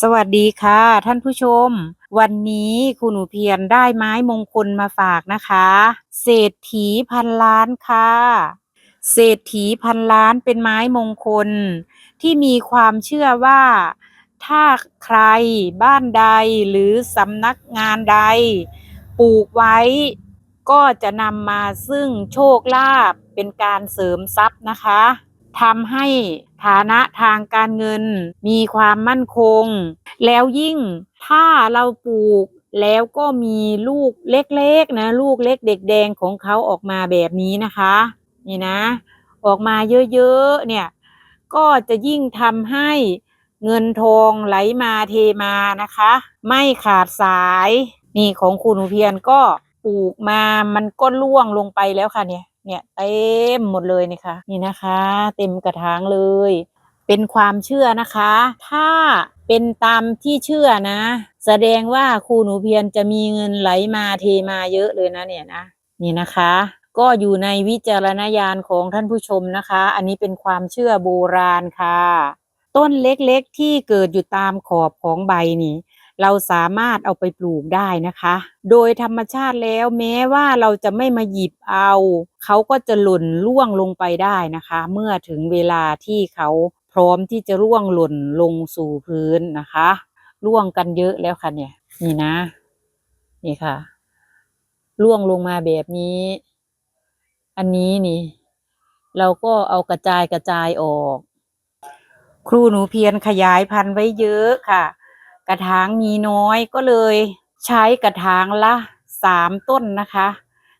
สวัสดีค่ะ ท่านผู้ชม วันนี้คุณหนูเพียรได้ไม้มงคลมาฝากนะคะ เศรษฐีพันล้านค่ะ เศรษฐีพันล้านเป็นไม้มงคล ที่มีความเชื่อว่า ถ้าใครบ้านใดหรือสำนักงานใด ปลูกไว้ ก็จะนำมาซึ่งโชคลาภเป็นการเสริมทรัพย์นะคะ ทำให้ฐานะทางการเงินมีความมั่นคง แล้วยิ่งถ้าเราปลูกแล้วก็มีลูกเล็กๆนะลูกเล็กเด็กแดงของเขาออกมาแบบนี้นะคะ นี่นะ ออกมาเยอะๆเนี่ยก็จะยิ่งทำให้เงินทองไหลมาเทมานะคะ ไม่ขาดสายนี่ของคุณหนูเพียรก็ปลูกมามันก็ร่วงลงไปแล้วค่ะเนี่ย เนี่ยเต็มหมดเลยนี่ค่ะนี่นะคะ เต็มกระถางเลย เป็นความเชื่อนะคะ ถ้าเป็นตามที่เชื่อนะ แสดงว่าครูหนูเพียรจะมีเงินไหลมาเทมาเยอะเลยนะเนี่ยนะนี่นะคะ ก็อยู่ในวิจารณญาณของท่านผู้ชมนะคะ อันนี้เป็นความเชื่อโบราณค่ะ ต้นเล็กๆที่เกิดอยู่ตามขอบของใบนี่ เราสามารถเอาไปปลูกได้นะคะ โดยธรรมชาติแล้วแม้ว่าเราจะไม่มาหยิบเอา เขาก็จะหล่นร่วงลงไปได้นะคะ เมื่อถึงเวลาที่เขาพร้อมที่จะร่วงหล่นลงสู่พื้นนะคะร่วงกันเยอะแล้วค่ะเนี่ย นี่นะ นี่ค่ะร่วงลงมาแบบนี้ อันนี้นี่ เราก็เอากระจายกระจายออก ครูหนูเพียรขยายพันธุ์ไว้เยอะค่ะ กระถางมีน้อยก็เลยใช้กระถางละสามต้นนะคะ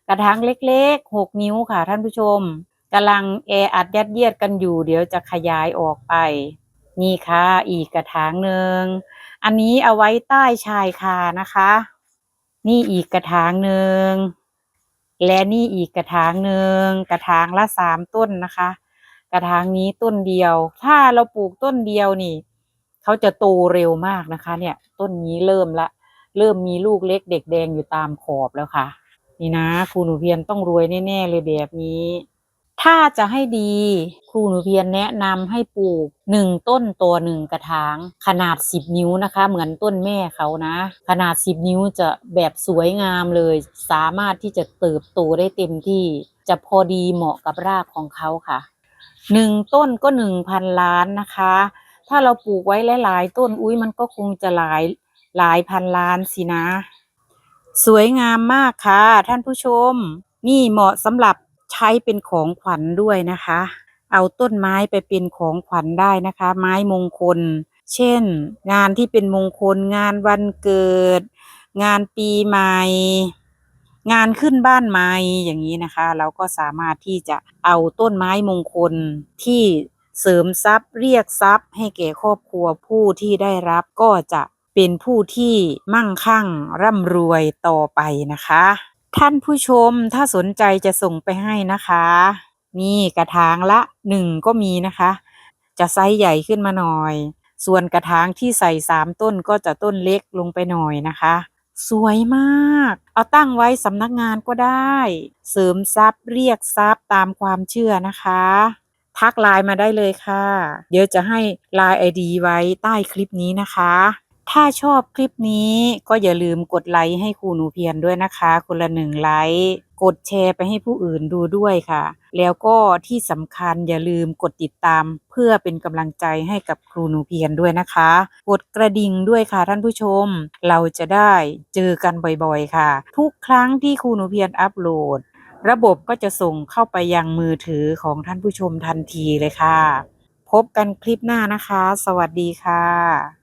กระถางเล็กๆหกนิ้วค่ะท่านผู้ชมกำลังแออัดยัดเยียดกันอยู่ เดี๋ยวจะขยายออกไป นี่ค่ะ อีกกระถางหนึ่งอันนี้เอาไว้ใต้ชายคานะคะ นี่อีกกระถางหนึ่งและนี่อีกกระถางหนึ่งกระถางละสามต้นนะคะ กระถางนี้ต้นเดียว ถ้าเราปลูกต้นเดียวนี่ เขาจะโตเร็วมากนะคะ เนี่ย ต้นนี้เริ่มละ เริ่มมีลูกเล็กเด็กแดงอยู่ตามขอบแล้วค่ะ นี่นะครูหนูเพียรต้องรวยแน่ๆเลยแบบนี้ ถ้าจะให้ดีครูหนูเพียรแนะนำให้ปลูกหนึ่งต้นตัวหนึ่งกระถาง ขนาดสิบนิ้วนะคะ เหมือนต้นแม่เขานะ ขนาดสิบนิ้วจะแบบสวยงามเลย สามารถที่จะเติบโตได้เต็มที่จะพอดีเหมาะกับรากของเขาค่ะหนึ่งต้นก็หนึ่งพันล้านนะคะ ถ้าเราปลูกไว้หลายๆต้นอุ้ยมันก็คงจะหลายหลายพันล้านสินะ สวยงามมากค่ะ ท่านผู้ชม นี่เหมาะสำหรับใช้เป็นของขวัญด้วยนะคะ เอาต้นไม้ไปเป็นของขวัญได้นะคะ ไม้มงคล เช่น งานที่เป็นมงคลงานวันเกิด งานปีใหม่ งานขึ้นบ้านใหม่อย่างนี้นะคะ เราก็สามารถที่จะเอาต้นไม้มงคลที่ เสริมทรัพย์เรียกทรัพย์ให้แก่ครอบครัวผู้ที่ได้รับก็จะเป็นผู้ที่มั่งคั่งร่ำรวยต่อไปนะคะ ท่านผู้ชมถ้าสนใจจะส่งไปให้นะคะ นี่กระถางละหนึ่งก็มีนะคะ จะไซส์ใหญ่ขึ้นมาหน่อย ส่วนกระถางที่ใส่สามต้นก็จะต้นเล็กลงไปหน่อยนะคะ สวยมาก เอาตั้งไว้สำนักงานก็ได้ เสริมทรัพย์เรียกทรัพย์ตามความเชื่อนะคะ ทักไลน์มาได้เลยค่ะ เดี๋ยวจะให้ไลน์ไอดีไว้ใต้คลิปนี้นะคะ ถ้าชอบคลิปนี้ก็อย่าลืมกดไลค์ให้ครูหนูเพียรด้วยนะคะ คนละหนึ่งไลค์กดแชร์ไปให้ผู้อื่นดูด้วยค่ะ แล้วก็ที่สำคัญอย่าลืมกดติดตาม เพื่อเป็นกำลังใจให้กับครูหนูเพียรด้วยนะคะ กดกระดิ่งด้วยค่ะท่านผู้ชม เราจะได้เจอกันบ่อยๆค่ะ ทุกครั้งที่ครูหนูเพียรอัปโหลด ระบบก็จะส่งเข้าไปยังมือถือของท่านผู้ชมทันทีเลยค่ะ พบกันคลิปหน้านะคะ สวัสดีค่ะ